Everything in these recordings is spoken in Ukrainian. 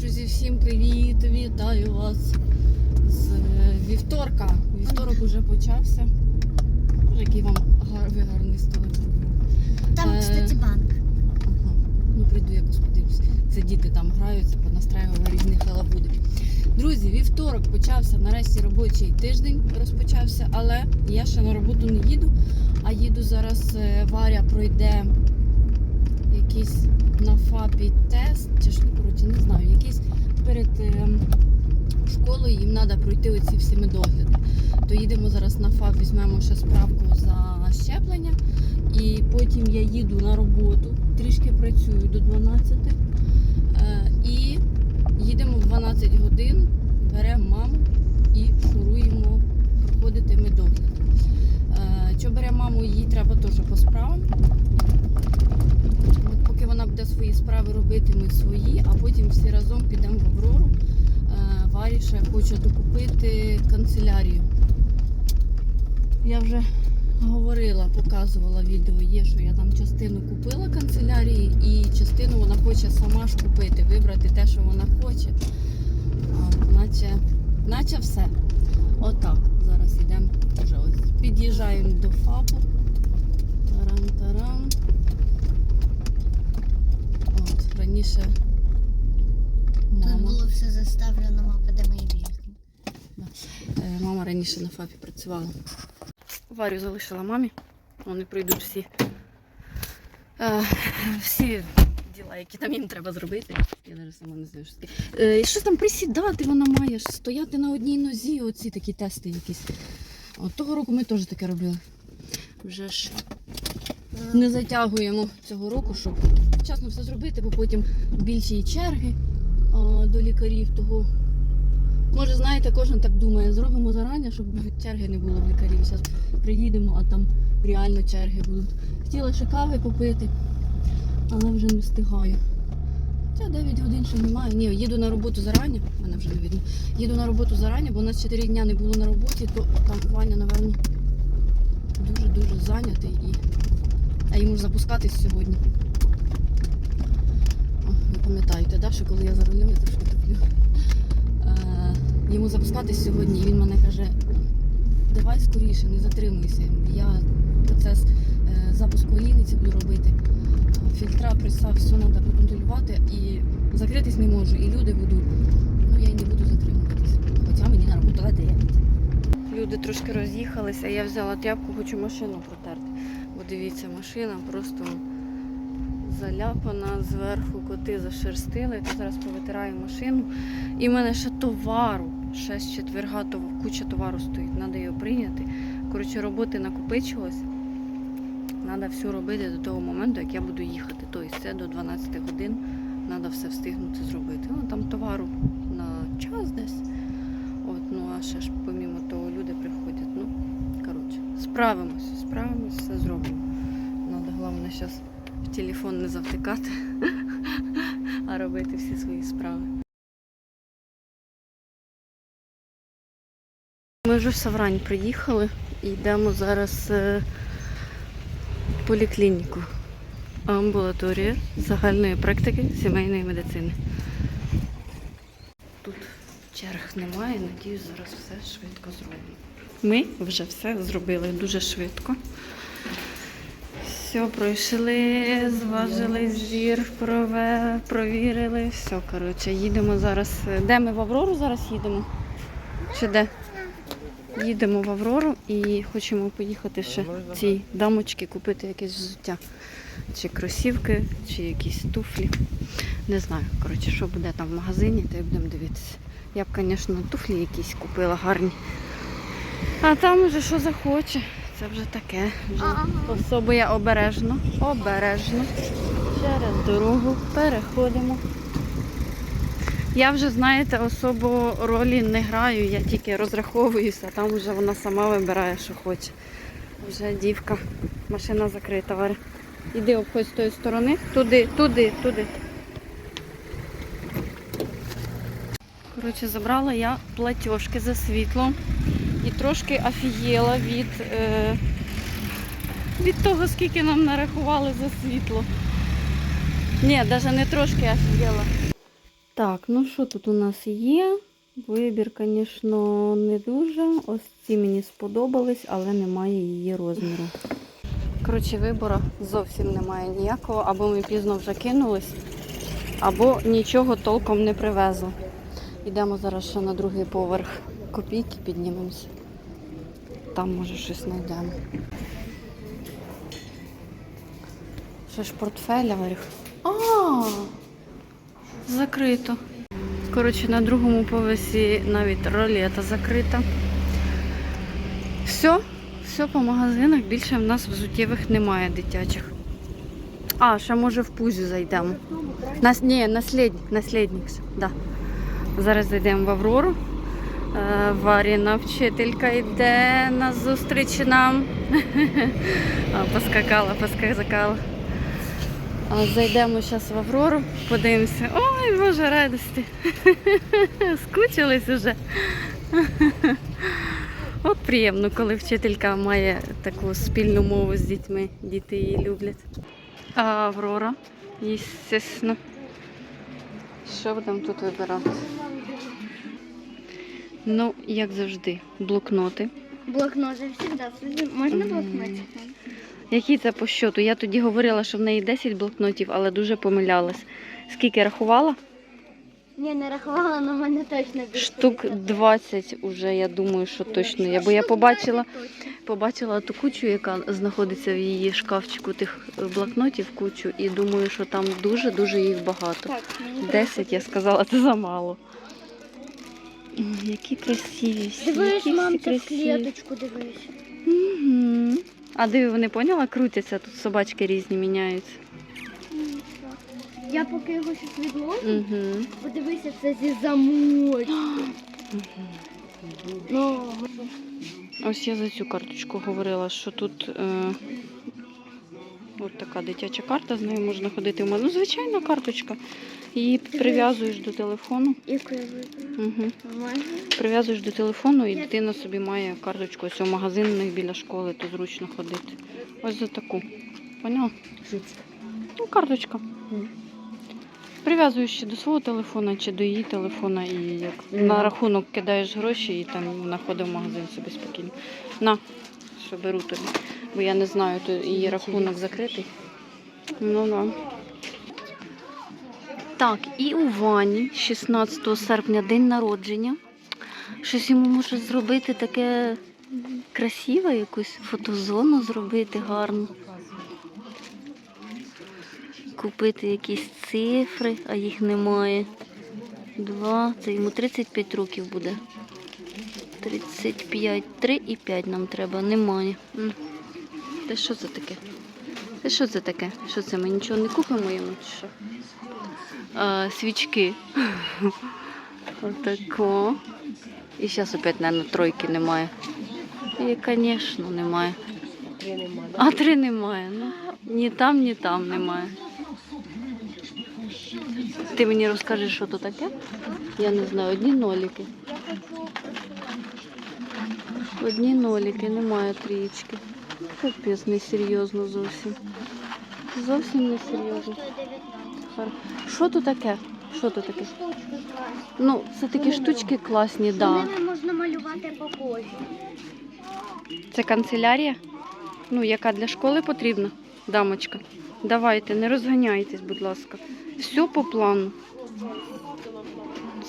Друзі, всім привіт! Вітаю вас з вівторка. Вівторок уже почався. Боже, який вам гар- ви гарний столик. Там, Е, кстати, банк. Ага. Ну прийду якось подивлюсь. Це діти там граються, понастраювали різні халабуди. Друзі, вівторок почався нарешті робочий тиждень розпочався, але я ще на роботу не їду, а їду зараз. е, Варя пройде якийсь на ФАПі тест, чи що коротше, не знаю, якийсь перед е, школою їм треба пройти оці всі медогляди. То їдемо зараз на ФАП, візьмемо ще справку за щеплення. І потім я їду на роботу, трішки працюю до 12. Е, і їдемо в 12 годин, беремо маму і шуруємо проходити медогляд. Е, що беремо маму, їй треба теж по справам. Поки вона буде свої справи робити, ми свої, а потім всі разом підемо в Аврору. Е, Варі хоче докупити канцелярію. Я вже говорила, показувала відео, є, що я там частину купила канцелярії і частину вона хоче сама ж купити, вибрати те, що вона хоче. Наче, наче все. Отак. Зараз йдемо. Під'їжджаємо до ФАПу. Тарам-тарам. Раніше Тут було все заставлено де мої білки. Е, Мама раніше на ФАПі працювала. Варю залишила мамі. Вони пройдуть всі. е, всі діла, які там їм треба зробити. Я навіть сама не знаю, що таке. Е, і щось там присідати вона має, стояти на одній нозі, оці такі тести якісь. От того року ми теж таке робили. Вже ж не затягуємо цього року, щоб вчасно все зробити, бо потім більші черги а, до лікарів. Того Може, знаєте, кожен так думає, зробимо зарані, щоб черги не було в лікарів. Зараз приїдемо, а там реально черги будуть. Хотіла ще кави попити, але вже не встигаю. Хоча 9 годин ще немає. Ні, їду на роботу зарані, мене вже не видно. Їду на роботу зарані, бо у нас 4 дня не було на роботі, то там Ваня, напевно, дуже-дуже зайнятий і. А йому ж запускатись сьогодні. Пам'ятаєте, да, що коли я за рулем, я трошки туплю. Е, йому запускатись сьогодні, і він мене каже, давай скоріше, не затримуйся. Я процес е, запуску олійниці буду робити. Фільтра, присав, все треба проконтролювати і закритись не можу. І люди будуть. Ну я й не буду затримуватись. Хоча мені на роботу 9. Люди трошки роз'їхалися, я взяла тряпку, хочу машину протерти. Бо дивіться, машина просто заляпана, зверху коти зашерстили. То зараз повитираю машину. І в мене ще товару, ще з четверга то куча товару стоїть, треба його прийняти. Коротше, роботи накопичилось. Треба все робити до того моменту, як я буду їхати. Тобто це до 12 годин треба все встигнути зробити. Ну, там товару на час десь. От, ну а ще ж помімо того люди приходять. Ну, коротше, справимося, справимося, все зробимо. Треба головне зараз в телефон не завтикати, а робити всі свої справи. Ми вже в Саврань приїхали і йдемо зараз е, в поліклініку. Амбулаторія загальної практики сімейної медицини. Тут черг немає, надіюсь, зараз все швидко зроблено. Ми вже все зробили дуже швидко. Все, пройшли, зважили зір, прове, провірили. Все, коротше, їдемо зараз. Де ми в Аврору зараз їдемо? Чи де? Їдемо в Аврору і хочемо поїхати ще цій дамочці купити якесь взуття. Чи кросівки, чи якісь туфлі. Не знаю, коротше, що буде там в магазині, то й будемо дивитися. Я б, звісно, туфлі якісь купила гарні. А там вже що захоче. Це вже таке. Вже особо я обережно, обережно. Через дорогу переходимо. Я вже, знаєте, особо ролі не граю, я тільки розраховуюся, а там вже вона сама вибирає, що хоче. Вже дівка, машина закрита. Варя. Іди обходь з тої сторони. Туди, туди, туди. Коротше, забрала я платіжки за світло і трошки офігела від, е, від того, скільки нам нарахували за світло. Ні, навіть не трошки офігела. Так, ну що тут у нас є? Вибір, звісно, не дуже. Ось ці мені сподобались, але немає її розміру. Коротше, вибору зовсім немає ніякого, або ми пізно вже кинулись, або нічого толком не привезли. Йдемо зараз ще на другий поверх. Копійки піднімемося. Там може щось знайдемо. Ще ж портфеля говорю. А, закрито. Коротше, на другому поверсі навіть ролета закрита. Все, все по магазинах. Більше в нас взуттєвих немає дитячих. А, ще може в пузю зайдемо. Нас, ні, наслідник, наслідник. Да. Зараз зайдемо в Аврору. Е, Варіна вчителька йде на зустріч нам. Поскакала, поскакала. Зайдемо зараз в Аврору, подивимося. Ой, Боже, радості. Скучились уже. От приємно, коли вчителька має таку спільну мову з дітьми. Діти її люблять. А Аврора, звісно. Що будемо тут вибирати? Ну, як завжди, блокноти. Блокнот же завжди. Можна Мгм. блокнотик? Який це по щоту? Я тоді говорила, що в неї 10 блокнотів, але дуже помилялась. Скільки рахувала? Ні, не рахувала, але в мене точно більше. Штук від 20 уже, я думаю, що точно є. Бо я побачила, побачила ту кучу, яка знаходиться в її шкафчику тих блокнотів, кучу, і думаю, що там дуже-дуже їх багато. Так, 10, я сказала, це замало. Які красиві всі. Дивись, які мам, всі красиві. клеточку дивись. Угу. А диви, вони поняла? Крутяться, тут собачки різні міняються. Я поки його щось відложу, Угу. подивися, це зі замочки. Ну, Ось я за цю карточку говорила, що тут е, от така дитяча карта, з нею можна ходити в магазин. Ну, звичайна карточка. Її прив'язуєш до телефону. яку я? Угу. Прив'язуєш до телефону і дитина собі має карточку. Ось у магазин у них біля школи, то зручно ходити. Ось за таку. Поняла? Ну, карточка. Прив'язуєш чи до свого телефона, чи до її телефона, і як на рахунок кидаєш гроші і там вона ходить в магазин собі спокійно. На, що беру тобі. Бо я не знаю, то її рахунок закритий. Ну да. Так, і у Вані 16 серпня день народження. Щось йому може зробити таке красиве, якусь фотозону зробити гарну. Купити якісь цифри, а їх немає. Два, це йому 35 років буде. 35, 3 і 5 нам треба, немає. Та що це таке? Це що це таке? Що це? Ми нічого не купимо йому чи що? Свічки. Отако. І зараз опять, мабуть, тройки немає. І, звісно, немає. А три немає. Ну, ні там, ні там немає. Ти мені розкажеш, що то таке? Я не знаю, одні ноліки. Одні ноліки, немає трієчки. Капець, несерйозно зовсім. Зовсім несерйозно. Хар- Що то таке? Що то таке? Ну, це такі штучки класні, да. Ними можна малювати по кожі. Це канцелярія? Ну, яка для школи потрібна, дамочка. Давайте, не розганяйтесь, будь ласка. Все по плану.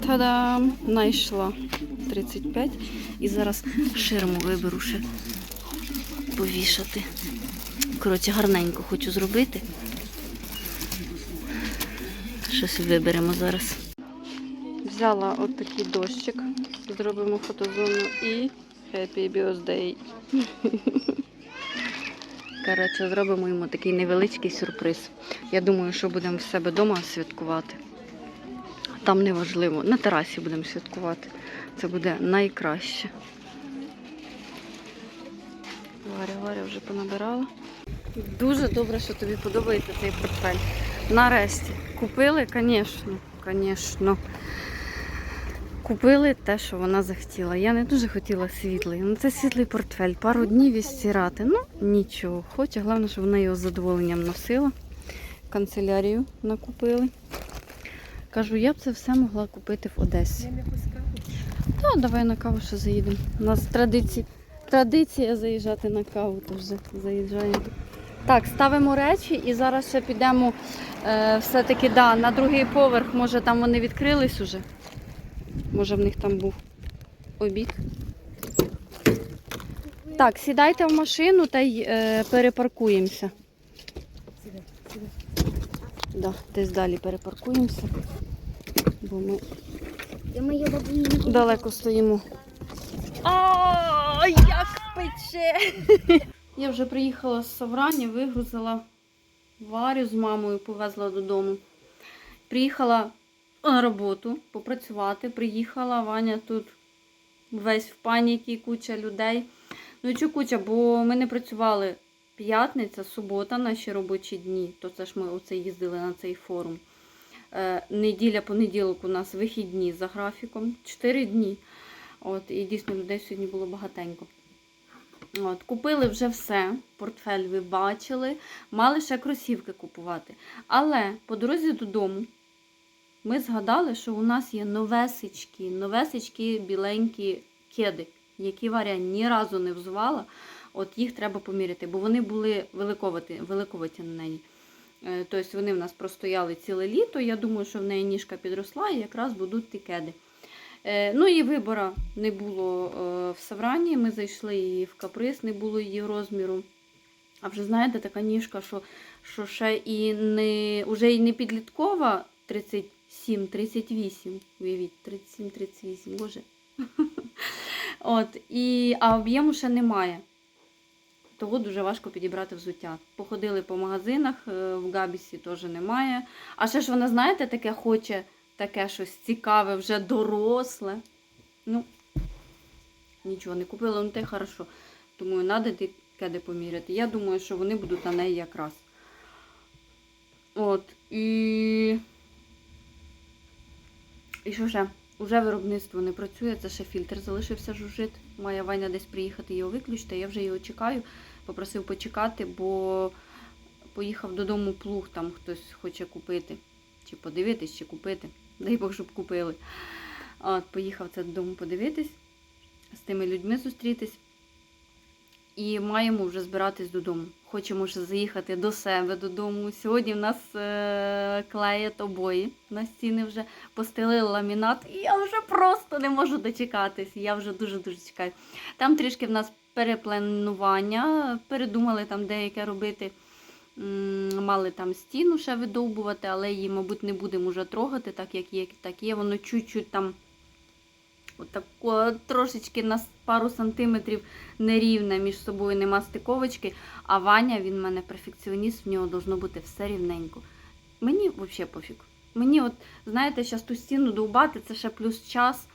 Та-дам! Найшла 35. І зараз ширму виберу ще повішати. Коротше, гарненько хочу зробити. Щось виберемо зараз. Взяла от такий дощик, зробимо фотозону і Happy Birthday. Коротше, зробимо йому такий невеличкий сюрприз. Я думаю, що будемо в себе вдома святкувати. Там не важливо. На терасі будемо святкувати. Це буде найкраще. Варя, Варя вже понабирала. Дуже добре, що тобі подобається цей портфель. Нарешті. Купили, звісно, звісно. Купили те, що вона захотіла. Я не дуже хотіла світлий. Ну це світлий портфель. Пару днів і стирати. Ну, нічого. Хоче, головне, щоб вона його з задоволенням носила. Канцелярію накупили. Кажу, я б це все могла купити в Одесі. Та давай на каву ще заїдемо. У нас традиція, традиція заїжджати на каву, то вже заїжджаємо. Так, ставимо речі і зараз ще підемо е, все-таки да, на другий поверх. Може там вони відкрились уже. Може в них там був обід. Так, сідайте в машину та й е, перепаркуємося. Да, десь далі перепаркуємося, бо ми далеко стоїмо. О, як пече! Я вже приїхала з Саврані, вигрузила Варю з мамою, повезла додому. Приїхала на роботу попрацювати. Приїхала, Ваня тут весь в паніці, куча людей. Ну і чого куча, бо ми не працювали п'ятниця, субота, наші робочі дні. То це ж ми оце їздили на цей форум. Е, неділя, понеділок у нас вихідні за графіком. Чотири дні. От, і дійсно людей сьогодні було багатенько. От, купили вже все. Портфель ви бачили. Мали ще кросівки купувати. Але по дорозі додому ми згадали, що у нас є новесечки, новесечки біленькі кеди, які Варя ні разу не взувала. От їх треба поміряти, бо вони були великоваті на неї. Е, Тобто вони в нас простояли ціле літо. Я думаю, що в неї ніжка підросла і якраз будуть ті кеди. Е, Ну і вибора не було е, в Саврані. Ми зайшли і в каприз, не було її розміру. А вже знаєте, така ніжка, що, що ще і не уже і не підліткова 37-38. Уявіть, 37-38, боже. От, і, а об'єму ще немає. Того дуже важко підібрати взуття. Походили по магазинах, е, в Габісі теж немає. А ще ж вона, знаєте, таке хоче, таке щось цікаве, вже доросле. Ну, нічого, не купила, ну те хорошо. Думаю, треба ті кеди поміряти. Я думаю, що вони будуть на неї якраз. От, і. І що ще? Уже виробництво не працює, це ще фільтр залишився жужжит. Має Ваня десь приїхати його виключити. Я вже його чекаю. Попросив почекати, бо поїхав додому плуг, там хтось хоче купити. Чи подивитись, чи купити. Дай Бог, щоб купили. От, поїхав це додому подивитись, з тими людьми зустрітись. І маємо вже збиратись додому. Хочемо вже заїхати до себе додому. Сьогодні в нас е- клеять обої на стіни вже постелили ламінат, і я вже просто не можу дочекатись. Я вже дуже-дуже чекаю. Там трішки в нас перепланування, передумали там деяке робити. Мали там стіну ще видовбувати, але її, мабуть, не будемо вже трогати, так як є, так є. Воно чуть-чуть там отако, трошечки на пару сантиметрів нерівне між собою, нема стиковочки. А Ваня, він в мене перфекціоніст, в нього должно бути все рівненько. Мені взагалі пофіг. Мені, от, знаєте, зараз ту стіну довбати, це ще плюс час,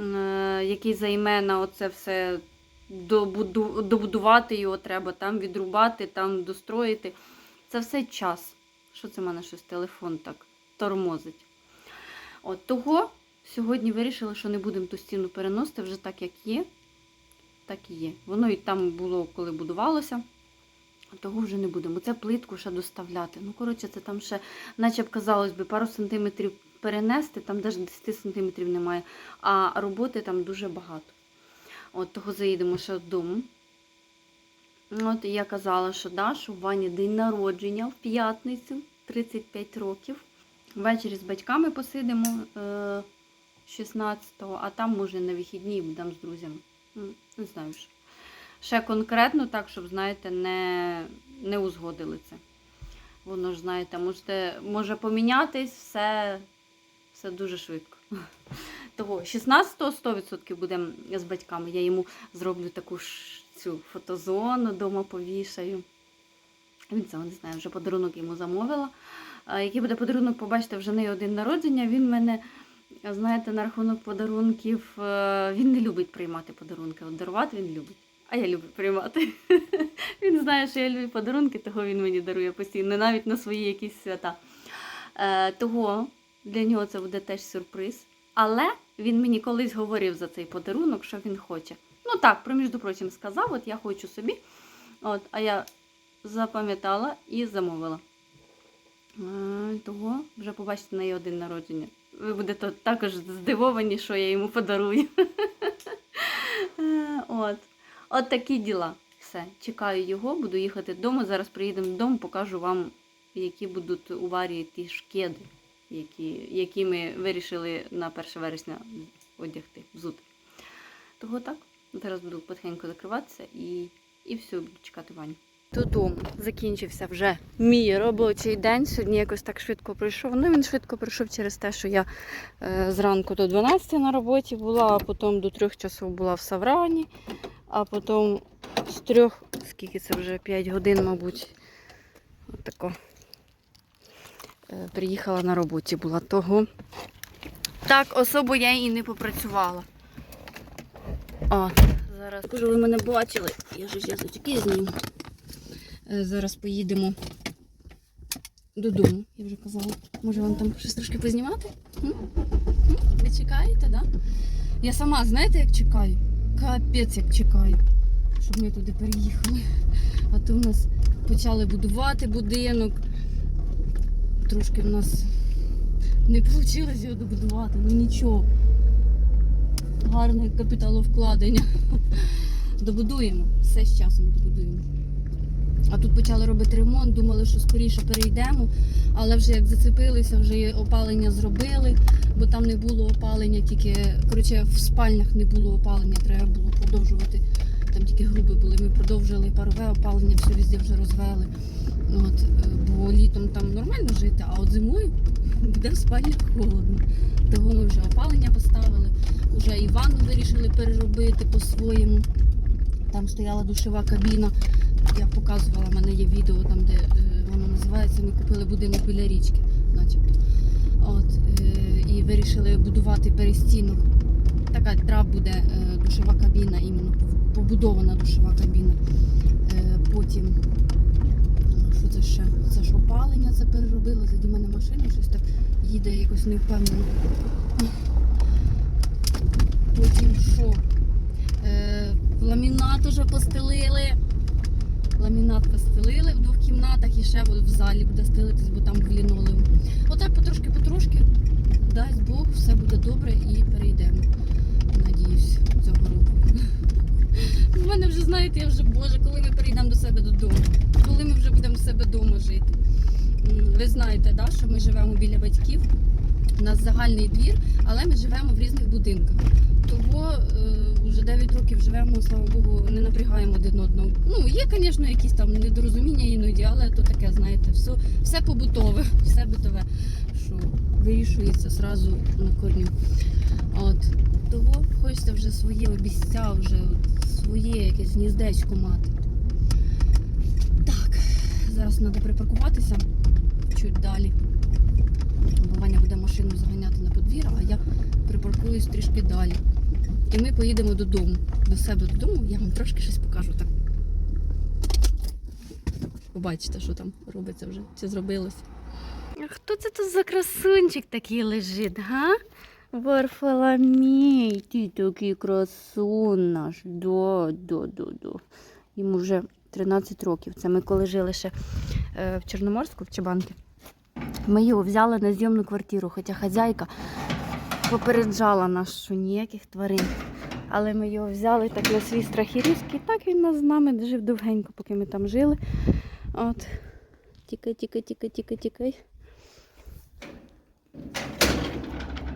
е, який займе на оце все добуду, добудувати його треба, там відрубати, там достроїти. Це все час. Що це в мене щось телефон так тормозить? От того сьогодні вирішили, що не будемо ту стіну переносити вже так, як є. Так і є. Воно і там було, коли будувалося. Того вже не будемо. Це плитку ще доставляти. Ну, коротше, це там ще, наче б казалось би, пару сантиметрів перенести, там навіть 10 сантиметрів немає, а роботи там дуже багато. От того заїдемо ще додому. От я казала, що да, що в Вані день народження в п'ятницю, 35 років. Ввечері з батьками посидимо е, 16-го, а там може на вихідні будемо з друзями. Ну, Не знаю ще. Ще конкретно так, щоб, знаєте, не, не узгодили це. Воно ж, знаєте, можете, може помінятись все, все дуже швидко. Того 16-го 100% будемо з батьками. Я йому зроблю таку ж цю фотозону, вдома повішаю. Він цього не знає, вже подарунок йому замовила. Який буде подарунок, побачите, вже не один народження. Він мене, знаєте, на рахунок подарунків, е, він не любить приймати подарунки. От дарувати він любить. А я люблю приймати. Він знає, що я люблю подарунки, того він мені дарує постійно, навіть на свої якісь свята. Е, того для нього це буде теж сюрприз. Але він мені колись говорив за цей подарунок, що він хоче. Ну так, про між прочим, сказав, от я хочу собі. От, а я запам'ятала і замовила. Того вже побачите на її один народження. Ви будете також здивовані, що я йому подарую. Е, От. От такі діла. Все. Чекаю його, буду їхати додому. Зараз приїдемо додому, покажу вам, які будуть у варі ті шкеди, які, які ми вирішили на 1 вересня одягти, взути. Того так. Зараз буду потихеньку закриватися і, і все, буду чекати Ваню. Додому закінчився вже мій робочий день. Сьогодні якось так швидко пройшов. Ну він швидко пройшов через те, що я е, зранку до 12 на роботі була, а потім до 3 часов була в Саврані, а потім з 3, скільки це вже 5 годин, мабуть, отако е, приїхала на роботі була того. Так, особо я і не попрацювала. От, зараз, кажу, ви мене бачили, я ж зараз очки зніму. Е, Зараз поїдемо додому, я вже казала. Може вам там щось трошки познімати? Ви чекаєте? Да? Я сама, знаєте, як чекаю? Капець, як чекаю, щоб ми туди переїхали. А то в нас почали будувати будинок. Трошки в нас не вийшло його добудувати, ну нічого. Гарне капіталовкладення. Добудуємо. Все з часом добудуємо. А тут почали робити ремонт, думали, що скоріше перейдемо, але вже як зацепилися, вже опалення зробили, бо там не було опалення, тільки коротше, в спальнях не було опалення, треба було продовжувати. Там тільки груби були. Ми продовжили парове опалення, все везде вже розвели. От, е, бо літом там нормально жити, а от зимою буде в спальнях холодно. Того ми вже опалення поставили, вже і ванну вирішили переробити по-своєму. Там стояла душова кабіна. Я показувала, в мене є відео там, де е, воно називається. Ми купили будинок біля річки, начебто. От, е, і вирішили будувати перестінок. Така трап буде е, душова кабіна, іменно побудована душова кабіна. Е, потім, що це ще? Це ж опалення це переробили. Заді мене машина щось так їде якось невпевнено. Потім що? Е, ламінат уже постелили. Ламінат постелили в двох кімнатах і ще в залі буде стелитись, бо там лінолеум. Отак потрошки-потрошки, дасть Бог, все буде добре і перейдемо. Надіюсь, цього року. У мене вже, знаєте, я вже, Боже, коли ми перейдемо до себе додому, коли ми вже будемо в себе вдома жити. Ви знаєте, да, що ми живемо біля батьків. У нас загальний двір, але ми живемо в різних будинках. Того е, вже 9 років живемо, слава Богу, не напрягаємо один одного. Ну, є, звісно, якісь там недорозуміння іноді, але то таке, знаєте, все, все побутове, все битове, що вирішується зразу на корню. От. Того хочеться вже своє обіця, вже своє якесь гніздечко мати. Зараз треба припаркуватися чуть далі. Ваня буде машину заганяти на подвір'я, а я припаркуюсь трішки далі. І ми поїдемо додому. До себе додому. Я вам трошки щось покажу так. Побачите, що там робиться вже, чи зробилось. А хто це тут за красунчик такий лежить, га? Варфоломей, ти такий красун наш. Да, да, да, да. Йому вже 13 років. Це ми коли жили ще е, в Чорноморську, в Чебанки. Ми його взяли на зйомну квартиру, хоча хазяйка попереджала нас, що ніяких тварин. Але ми його взяли так на свій страх і ризик, і так він нас з нами жив довгенько, поки ми там жили. От. Тікай, тікай, тікай, тікай, тікай.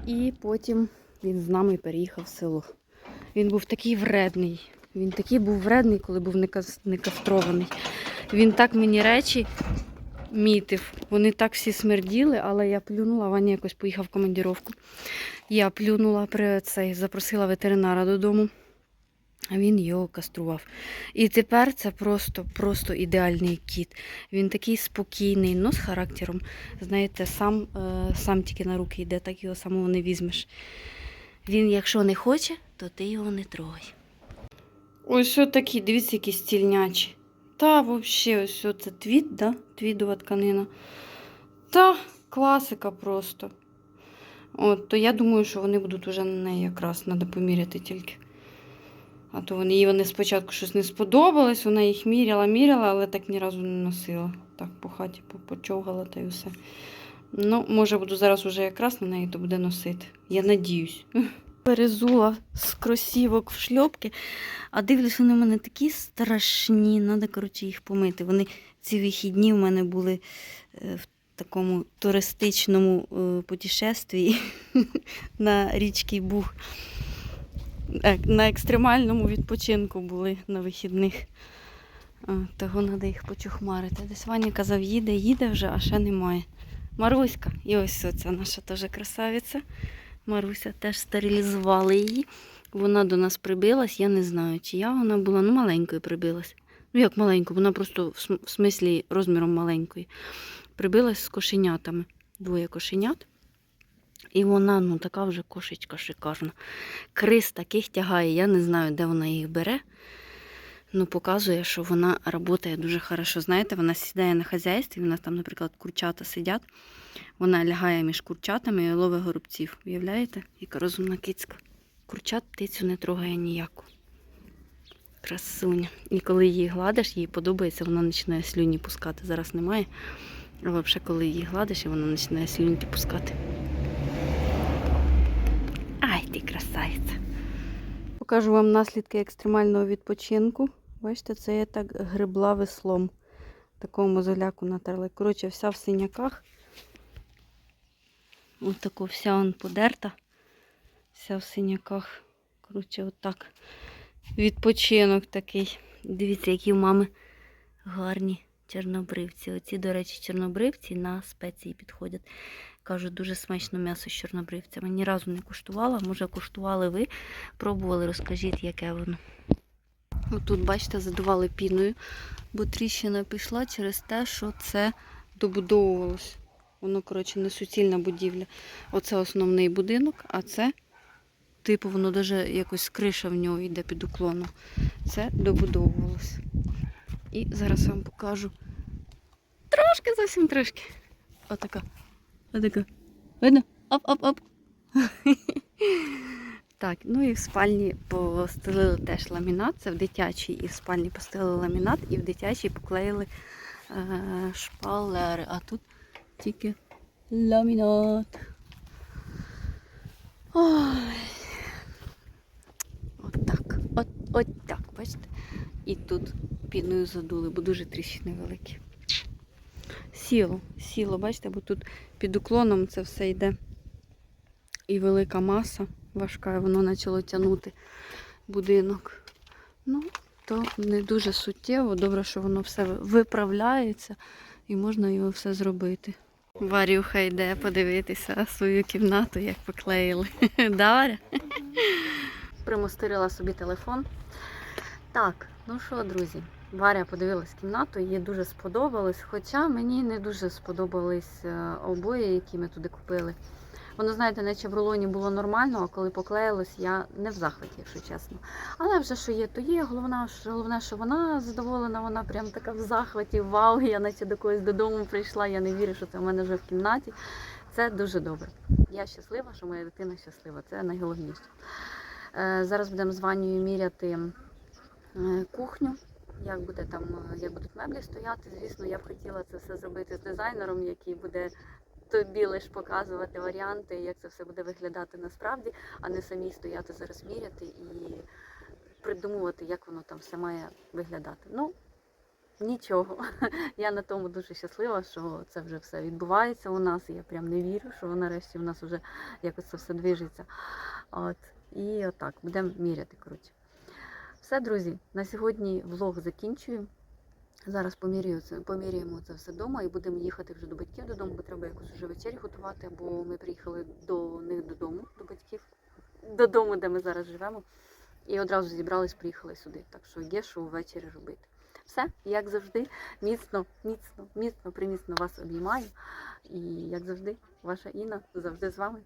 І потім він з нами переїхав в село. Він був такий вредний. Він такий був вредний, коли був не кастрований. Він так мені речі мітив. Вони так всі смерділи, але я плюнула, Ваня якось поїхав в командіровку. Я плюнула при цей, запросила ветеринара додому, а він його кастрував. І тепер це просто, просто ідеальний кіт. Він такий спокійний, ну з характером. Знаєте, сам, е, сам тільки на руки йде, так його самого не візьмеш. Він, якщо не хоче, то ти його не трогай. Ось такі, дивіться, які стільнячі. Та, взагалі, ось це твіт, да? твідова тканина. Та, класика просто. От, то я думаю, що вони будуть уже на неї якраз, треба поміряти тільки. А то вони, їй вони спочатку щось не сподобалось, вона їх міряла, міряла, але так ні разу не носила. Так по хаті по- почовгала та й все. Ну, може, буду зараз уже якраз на неї, то буде носити. Я надіюсь. Перезула з кросівок в шльопки, а дивлюсь, вони в мене такі страшні. Треба, коротше, їх помити. Вони ці вихідні в мене були е, в такому туристичному е, путешествії на річці Буг. Е, На екстремальному відпочинку були на вихідних. Того треба їх почухмарити. Десь Ваня казав, їде, їде вже, а ще немає. Маруська, і ось оця наша теж красавиця. Маруся теж стерилізували її. Вона до нас прибилась, я не знаю, чия вона була. Ну, маленькою прибилась. Ну, як маленькою, вона просто в в смислі розміром маленької. Прибилась з кошенятами. Двоє кошенят. І вона, ну, така вже кошечка шикарна. Крис таких тягає, я не знаю, де вона їх бере. Ну, показує, що вона працює дуже хорошо. Знаєте, вона сідає на хазяйстві, у нас там, наприклад, курчата сидять. Вона лягає між курчатами і ловить горобців. Уявляєте? Яка розумна кицька. Курчат птицю не трогає ніяку. Красуня. І коли її гладиш, їй подобається, вона починає слюні пускати. Зараз немає. А взагалі, коли її гладиш, і вона починає слюні пускати. Ай, ти красавиця. Покажу вам наслідки екстремального відпочинку. Бачите, це я так грибла веслом. Такого мозоляку натерли. Коротше, вся в синяках. Ось тако вся он подерта. Вся в синяках. Коротше, отак. Відпочинок такий. Дивіться, які у мами гарні чорнобривці. Оці, до речі, чорнобривці на спеції підходять. Кажуть, дуже смачне м'ясо з чорнобривцями. Ні разу не куштувала. Може, куштували ви, пробували, розкажіть, яке воно. Отут, бачите, задували піною, бо тріщина пішла через те, що це добудовувалось. Воно, коротше, не суцільна будівля. Оце основний будинок, а це, типу, воно навіть якось криша в нього йде під уклоном. Це добудовувалось. І зараз вам покажу. Трошки, зовсім трошки. Отака. Отака. Видно? Оп-оп-оп. Так, ну і в спальні постелили теж ламінат. Це в дитячій і в спальні постелили ламінат, і в дитячій поклеїли е, шпалери. А тут тільки ламінат. Ой. От так. От, от так, бачите? І тут піною задули, бо дуже тріщини великі. Сіло, сіло, бачите, бо тут під уклоном це все йде. І велика маса важка, воно почало тягнути будинок. Ну, то не дуже суттєво. Добре, що воно все виправляється і можна його все зробити. Варюха йде подивитися свою кімнату, як поклеїли. Да, Варя? Примостирила собі телефон. Так, ну що, друзі, Варя подивилась кімнату, їй дуже сподобалось. Хоча мені не дуже сподобались е, обої, які ми туди купили. Воно, знаєте, наче в рулоні було нормально, а коли поклеїлось, я не в захваті, якщо чесно. Але вже що є, то є. Головне, що, головне, що вона задоволена, вона прям така в захваті. Вау, я наче до когось додому прийшла, я не вірю, що це в мене вже в кімнаті. Це дуже добре. Я щаслива, що моя дитина щаслива. Це найголовніше. Е, Зараз будемо з Ванею міряти е, кухню. Як буде там, е, як будуть меблі стояти. Звісно, я б хотіла це все зробити з дизайнером, який буде тобі лише показувати варіанти, як це все буде виглядати насправді, а не самі стояти зараз міряти і придумувати, як воно там все має виглядати. Ну, нічого. Я на тому дуже щаслива, що це вже все відбувається у нас. Я прям не вірю, що нарешті у нас вже якось це все движеться. От. І отак, будемо міряти. коротше. Все, друзі, на сьогодні влог закінчую. Зараз поміряю поміряємо це все вдома і будемо їхати вже до батьків додому, бо треба якось вже вечерю готувати, бо ми приїхали до них додому, до батьків, додому, де ми зараз живемо. І одразу зібрались, приїхали сюди. Так що є, що ввечері робити. Все, як завжди, міцно, міцно, міцно, приміцно вас обіймаю. І як завжди, ваша Інна завжди з вами.